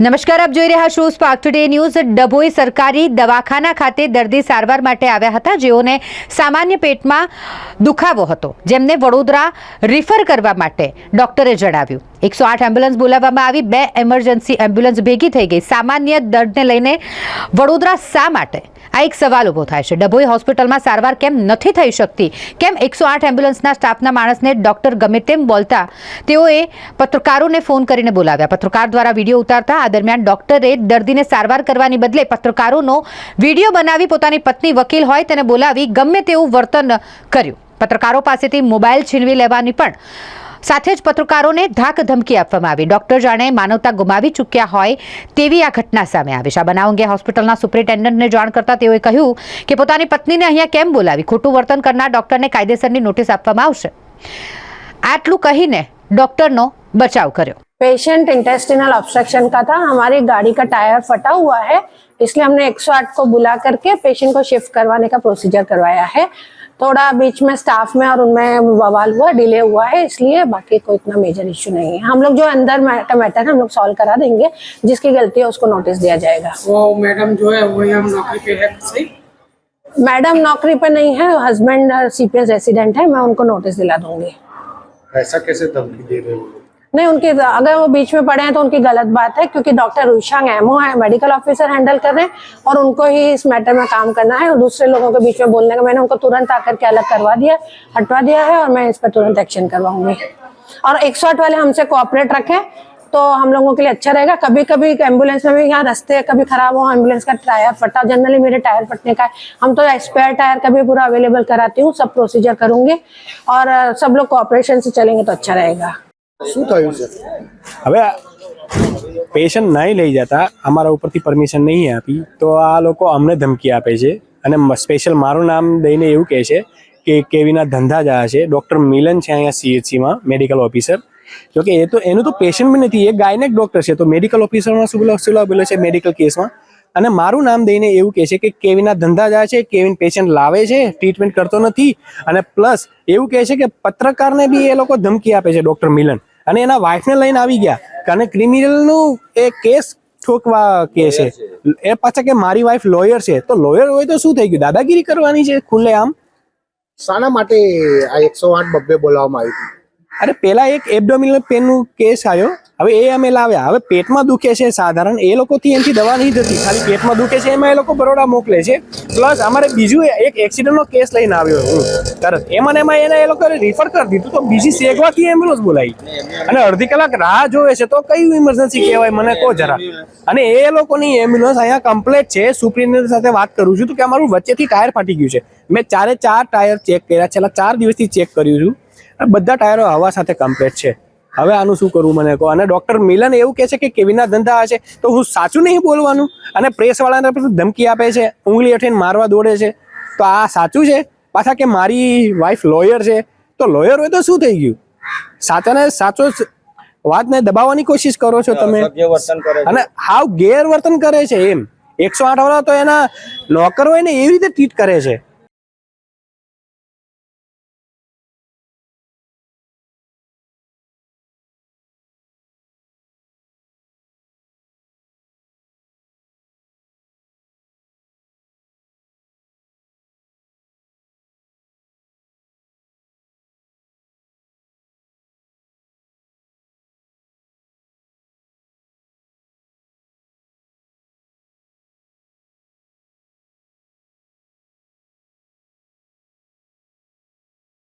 નમસ્કાર, આપ જોઈ રહ્યા છો સ્પાર્ક ટુડે ન્યૂઝ ડભોઈ સરકારી દવાખાના ખાતે દર્દી સારવાર માટે આવ્યા હતા. જેઓને સામાન્ય પેટમાં દુખાવો હતો. જેમને વડોદરા રિફર કરવા માટે ડોક્ટરે જણાવ્યું. એકસો આઠ એમ્બ્યુલન્સ બોલાવવામાં આવી. બે એમરજન્સી એમ્બ્યુલન્સ ભેગી થઈ ગઈ. સામાન્ય દર્દને લઈને વડોદરા શા માટે? આ એક સવાલ ઊભો થાય છે. ડભોઈ હોસ્પિટલમાં સારવાર કેમ નથી થઈ શકતી? કેમ એકસો આઠ એમ્બ્યુલન્સના સ્ટાફના માણસને ડોક્ટર ગમે તેમ બોલતા? તેઓએ પત્રકારોને ફોન કરીને બોલાવ્યા. પત્રકાર દ્વારા વીડિયો ઉતારતા દરમિયાન ડોક્ટરે દર્દીને સારવાર કરવાની બદલે પત્રકારોનો વીડિયો બનાવી પોતાની પત્ની વકીલ હોય તેને બોલાવી ગમે તેવું વર્તન કર્યું. પત્રકારો પાસેથી મોબાઈલ છીનવી લેવાની પણ સાથે જ પત્રકારોને ધાક ધમકી આપવામાં આવી. ડોક્ટર જાણે માનવતા ગુમાવી ચૂક્યા હોય તેવી આ ઘટના સામે આવી છે. આ બનાવ અંગે હોસ્પિટલના સુપ્રિન્ટેન્ડન્ટને જાણ કરતા તેઓએ કહ્યું કે પોતાની પત્નીને અહીંયા કેમ બોલાવી? ખોટું વર્તન કરનાર ડોક્ટરને કાયદેસરની નોટિસ આપવામાં આવશે. આટલું કહીને ડોક્ટરનો બચાવ કર્યો. पेशेंट इंटेस्टिनल ऑब्स्ट्रक्शन का था हमारी गाड़ी का टायर फटा हुआ है इसलिए हमने 108 को बुला करके पेशेंट को शिफ्ट करवाने का प्रोसीजर करवाया है। थोड़ा बीच में स्टाफ में और उनमें बवाल हुआ डिले हुआ है इसलिए बाकी कोई इतना मेजर इश्यू नहीं है। हम लोग जो अंदर मैटर मैटर है हम लोग सॉल्व करा देंगे जिसकी गलती है उसको नोटिस दिया जाएगा। वो मैडम जो है वो यहाँ नौकरी पे है सही मैडम नौकरी पे नहीं है हस्बैंड सीपीएस रेसिडेंट है मैं उनको नोटिस दिला दूँगी। ऐसा कैसे धमकी दे रहे हो? नहीं, उनकी अगर वो बीच में पड़े हैं तो उनकी गलत बात है, क्योंकि डॉक्टर रुशांग एमओ है मेडिकल ऑफिसर हैंडल कर रहे हैं और उनको ही इस मैटर में काम करना है और दूसरे लोगों के बीच में बोलने का मैंने उनको तुरंत आकर के अलग करवा दिया, हटवा दिया है और मैं इस पर तुरंत एक्शन करवाऊँगी। और एक वाले हमसे कोऑपरेट रखें तो हम लोगों के लिए अच्छा रहेगा। कभी कभी एंबुलेंस में भी यहाँ रास्ते कभी खराब हो एंबुलेंस का टायर फटा जनरली मेरे टायर फटने का है। हम तो स्पेयर टायर का भी पूरा अवेलेबल कराती हूँ, सब प्रोसीजर करूँगी और सब लोग कोऑपरेशन से चलेंगे तो अच्छा रहेगा। શું થયું છે? હવે પેશન્ટ નહીં લઈ જતા, અમારા ઉપરથી પરમિશન નહીં આપી, તો આ લોકો અમને ધમકી આપે છે. અને સ્પેશિયલ મારું નામ દઈને એવું કહે છે કે કેવીના ધંધા જ છે. ડૉક્ટર મિલન છે અહીંયા સીએચસીમાં મેડિકલ ઓફિસર જોકે એ તો, એનું તો પેશન્ટ બી નથી, એ ગાયનેક ડૉક્ટર છે. તો મેડિકલ ઓફિસરમાં શું બોલો શું બોલે છે મેડિકલ કેસમાં અને મારું નામ દઈને એવું કહે છે કે કેવીના ધંધા જાય છે, કેવિન પેશન્ટ લાવે છે ટ્રીટમેન્ટ કરતો નથી. અને પ્લસ એવું કહે છે કે પત્રકારને બી એ લોકો ધમકી આપે છે ડૉક્ટર મિલન. અને એના વાઇફને લઈને આવી ગયા. અને ક્રિમિનલનું એ કેસ ઠોકવા કે છે. એ પાછા કે મારી વાઈફ લોયર છે. તો લોયર હોય તો શું થઈ ગયું? દાદાગીરી કરવાની છે ખુલ્લે આમ શાના માટે આ એકસો આઠ બબ્બે બોલાવવામાં આવી હતી. અરે પેલા એક એબડોમિનલ પેનનું કેસ આવ્યો. હવે એ અમે લાવ્યા. હવે પેટમાં દુખે છે સાધારણ. એ લોકોથી એનાથી દવા નહીં થતી ખાલી પેટમાં દુખે છે, એમાં એ લોકો બરોડા મોકલે છે. પ્લસ અમારે બીજું એક એક્સિડન્ટનો કેસ લઈને આવ્યો હું. તરત એમાં એમાં એને એ લોકોએ રિફર કરી દીધું. તો બીજી સેગવાથી એમ્બ્યુલન્સ બોલાવી. અને અડધી કલાક રાહ જોવે છે. તો કયું ઇમરજન્સી કહેવાય? મને કહો જરા. અને એ લોકોની એમ્બ્યુલન્સ અહીંયા કમ્પ્લેટ છે. સુપ્રિન્ટેન્ડન્ટ સાથે વાત કરું છું તો કે અમારું વચ્ચેથી ટાયર ફાટી ગયું છે. મેં ચારે ચાર ટાયર ચેક કર્યા. છેલ્લા ચાર દિવસથી ચેક કર્યું છું. બધા ટાયરો હવા સાથે કમ્પ્લેટ છે. હવે આનું શું કરવું મને કહો? અને ડોક્ટર મિલન એવું કહે છે કે કેવીના ધંધા હશે? તો હું સાચું નહીં બોલવાનું. અને પ્રેસવાળાને પછી ધમકી આપે છે ઉંગલી અઠીને મારવા દોડે છે. તો આ સાચું છે? પાછા કે મારી વાઈફ લોયર છે? તો લોયર હોય તો શું થઈ ગયું? સાચાને સાચો વાતને દબાવવાની કોશિશ કરો છો તમે. અને હાવ ગેરવર્તન કરે છે એમ. એકસો આઠ વાળા તો એના નોકર હોય ને એવી રીતે ટ્રીટ કરે છે.